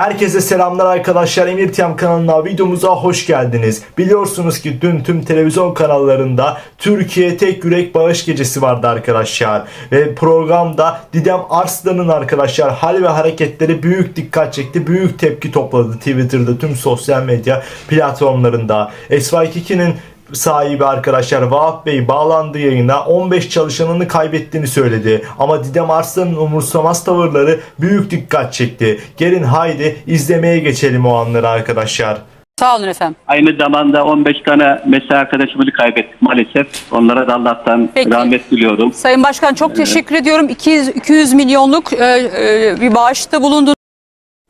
Herkese selamlar arkadaşlar. Emir Tiyam kanalına videomuza hoş geldiniz. Biliyorsunuz ki dün tüm televizyon kanallarında Türkiye Tek Yürek Bağış Gecesi vardı arkadaşlar. Ve programda Didem Arslan'ın arkadaşlar hal ve hareketleri büyük dikkat çekti. Büyük tepki topladı Twitter'da tüm sosyal medya platformlarında. SY2'nin sahibi arkadaşlar Vahap Bey bağlandığı yayına 15 çalışanını kaybettiğini söyledi. Ama Didem Arslan'ın umursamaz tavırları büyük dikkat çekti. Gelin haydi izlemeye geçelim o anları arkadaşlar. Sağ olun efendim. Aynı zamanda 15 tane mesai arkadaşımızı kaybettik maalesef. Onlara da Allah'tan Peki. rahmet diliyorum. Sayın Başkan çok teşekkür ediyorum. 200, 200 milyonluk e, e, bir bağışta bulundunuz.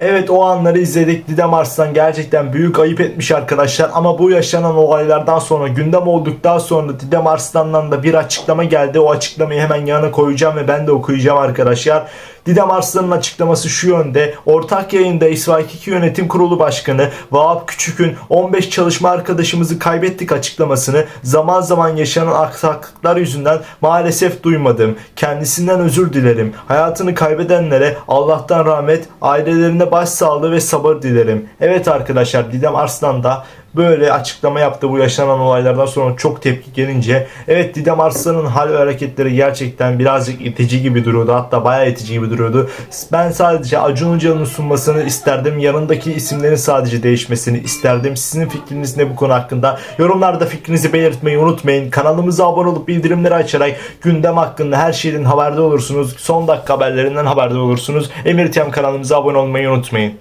Evet o anları izledik. Didem Arslan gerçekten büyük ayıp etmiş arkadaşlar. Ama bu yaşanan olaylardan sonra gündem olduktan sonra Didem Arslan'dan da bir açıklama geldi. O açıklamayı hemen yanına koyacağım ve ben de okuyacağım arkadaşlar. Didem Arslan'ın açıklaması şu yönde. Ortak yayında İsvaik Yönetim Kurulu Başkanı Vahap Küçük'ün 15 çalışma arkadaşımızı kaybettik açıklamasını zaman zaman yaşanan aksaklıklar yüzünden maalesef duymadım. Kendisinden özür dilerim. Hayatını kaybedenlere Allah'tan rahmet, ailelerine başsağlığı ve sabır dilerim. Evet arkadaşlar Didem Arslan da böyle açıklama yaptı bu yaşanan olaylardan sonra çok tepki gelince. Evet Didem Arslan'ın hal ve hareketleri gerçekten birazcık itici gibi duruyordu. Hatta bayağı itici gibi duruyordu. Ben sadece Acun Ilıcalı'nın sunmasını isterdim. Yanındaki isimlerin sadece değişmesini isterdim. Sizin fikriniz ne bu konu hakkında? Yorumlarda fikrinizi belirtmeyi unutmayın. Kanalımıza abone olup bildirimleri açarak gündem hakkında her şeyin haberdar olursunuz. Son dakika haberlerinden haberdar olursunuz. Emir Tiyam kanalımıza abone olmayı unutmayın.